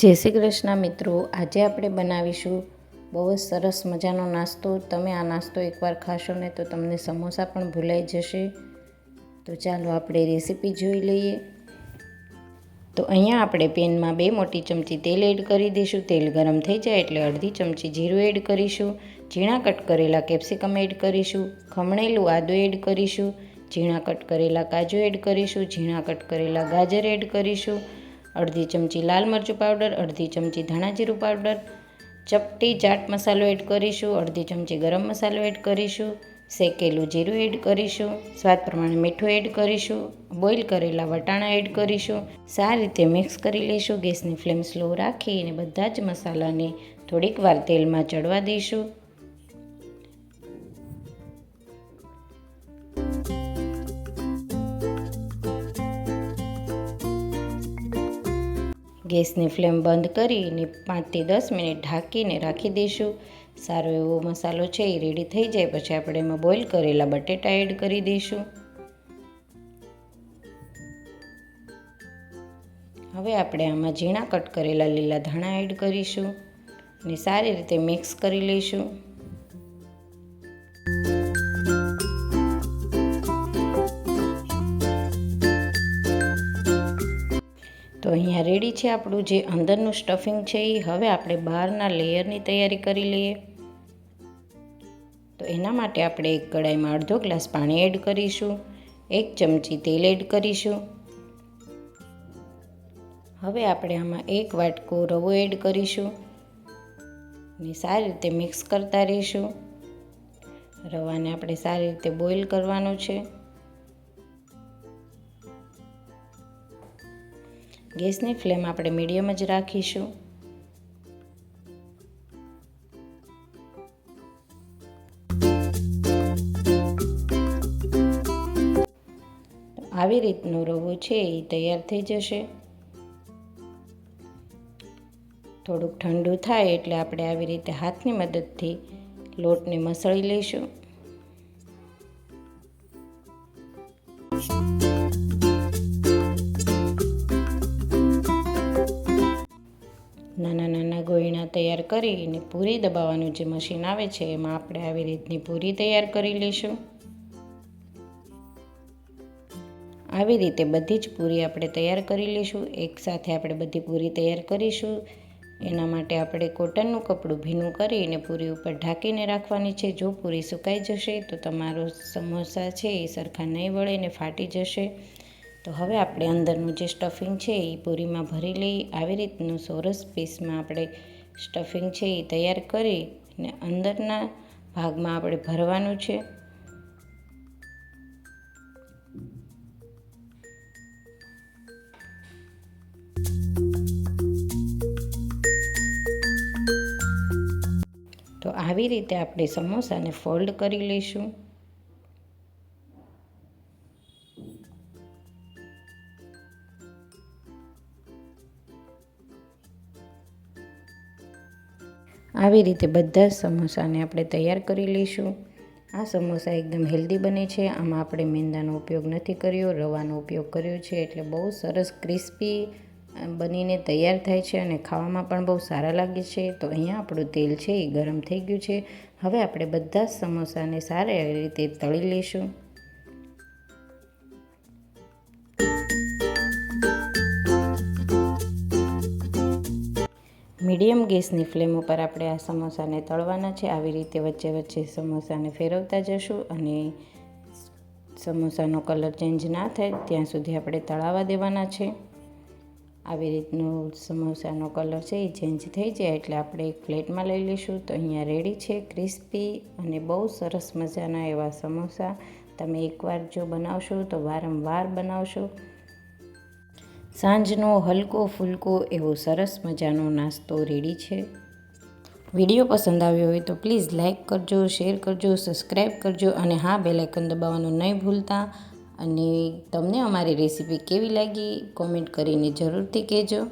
જય શ્રી કૃષ્ણ મિત્રો, આજે આપણે બનાવીશું બહુ જ સરસ મજાનો નાસ્તો. તમે આ નાસ્તો એકવાર ખાશો ને તો તમને સમોસા પણ ભૂલાઈ જશે. તો ચાલો આપણે રેસીપી જોઈ લઈએ. તો અહીંયા આપણે પેનમાં બે મોટી ચમચી તેલ એડ કરી દઈશું. તેલ ગરમ થઈ જાય એટલે અડધી ચમચી જીરું એડ કરીશું. ઝીણા કટ કરેલા કેપ્સિકમ એડ કરીશું. ખમણેલું આદું એડ કરીશું. ઝીણા કટ કરેલા કાજુ એડ કરીશું. ઝીણા કટ કરેલા ગાજર એડ કરીશું. અડધી ચમચી લાલ મરચું પાવડર, અડધી ચમચી ધાણા જીરું પાવડર, ચપટી ચાટ મસાલો એડ કરીશું, અડધી ચમચી ગરમ મસાલો એડ કરીશું, શેકેલું જીરું એડ કરીશું, સ્વાદ પ્રમાણે મીઠું એડ કરીશું, બોઇલ કરેલા વટાણા એડ કરીશું, સારી રીતે મિક્સ કરી લઈશું, ગેસની ફ્લેમ સ્લો રાખી અને બધા જ મસાલાને થોડીક વાર તેલમાં ચડવા દઈશું. ગેસની ફ્લેમ બંધ કરીને પાંચથી દસ મિનિટ ઢાંકીને રાખી દઈશું. સારો એવો મસાલો છે એ રેડી થઈ જાય, પછી આપણે એમાં બોઇલ કરેલા બટેટા એડ કરી દઈશું. હવે આપણે આમાં ઝીણા કટ કરેલા લીલા ધાણા એડ કરીશું અને સારી રીતે મિક્સ કરી લઈશું. અહીંયા રેડી છે આપણું જે અંદરનું સ્ટફિંગ છે એ હવે આપણે બહારના લેયરની તૈયારી કરી લઈએ. તો એના માટે આપણે એક કડાઈમાં અડધો ગ્લાસ પાણી એડ કરીશું. એક ચમચી તેલ એડ કરીશું. હવે આપણે આમાં એક વાટકો રવો એડ કરીશું. ને સારી રીતે મિક્સ કરતા રહીશું. રવાને આપણે સારી રીતે બોઇલ કરવાનો છે. ગેસની ફ્લેમ આપણે મીડિયમ જ રાખીશું. આવી રીતનો રવો છે એ તૈયાર થઈ જશે. થોડુંક ઠંડુ થાય એટલે આપણે આવી રીતે હાથની મદદથી લોટને મસળી લઈશું. તૈયાર કરીને પૂરી દબાવવાનું જે મશીન આવે છે, એમાં આપણે આવી રીતની પૂરી તૈયાર કરી લઈશું. આવી રીતે બધી જ પૂરી આપણે તૈયાર કરી લઈશું. એકસાથે આપણે બધી પૂરી તૈયાર કરીશું. એના માટે આપણે કોટનનું કપડું ભીનું કરીને પૂરી ઉપર ઢાંકીને રાખવાની છે. જો પૂરી સુકાઈ જશે તો તમારો સમોસા છે એ સરખા નહીં વળે ને ફાટી જશે. તો હવે આપણે અંદરનું જે સ્ટફિંગ છે એ પૂરીમાં ભરી લઈ, આવી રીતનું સોરસ પીસમાં આપણે સ્ટફિંગ છે એ તૈયાર કરી અને અંદરના ભાગમાં આપણે ભરવાનું છે. તો આવી રીતે આપણે સમોસાને ફોલ્ડ કરી લઈશું. આવી રીતે બધા જ સમોસાને આપણે તૈયાર કરી લઈશું. આ સમોસા એકદમ હેલ્ધી બને છે. આમાં આપણે મેંદાનો ઉપયોગ નથી કર્યો, રવાનો ઉપયોગ કર્યો છે. એટલે બહુ સરસ ક્રિસ્પી બનીને તૈયાર થાય છે અને ખાવામાં પણ બહુ સારા લાગે છે. તો અહીંયા આપણું તેલ છે એ ગરમ થઈ ગયું છે. હવે આપણે બધા જ સમોસાને સારી રીતે તળી લઈશું. મીડિયમ ગેસની ફ્લેમ ઉપર આપણે આ સમોસાને તળવાના છે. આવી રીતે વચ્ચે વચ્ચે સમોસાને ફેરવતા જશું અને સમોસાનો કલર ચેન્જ ના થાય ત્યાં સુધી આપણે તળાવવા દેવાના છે. આવી રીતનો સમોસાનો કલર છે એ ચેન્જ થઈ જાય એટલે આપણે એક પ્લેટમાં લઈ લઈશું. તો અહીંયા રેડી છે, ક્રિસ્પી અને બહુ સરસ મજાના એવા સમોસા. તમે એકવાર જો બનાવશો તો વારંવાર બનાવશો. સાંજનો હલકો ફૂલકો એવો સરસ મજાનો નાસ્તો રેડી છે. વીડિયો પસંદ આવ્યો હોય તો પ્લીઝ લાઇક કરજો, શેર કરજો, સબસ્ક્રાઈબ કરજો અને હા બેલાઇકન દબાવવાનું નહીં ભૂલતા. અને તમને અમારી રેસીપી કેવી લાગી કોમેન્ટ કરીને જરૂરથી કહેજો.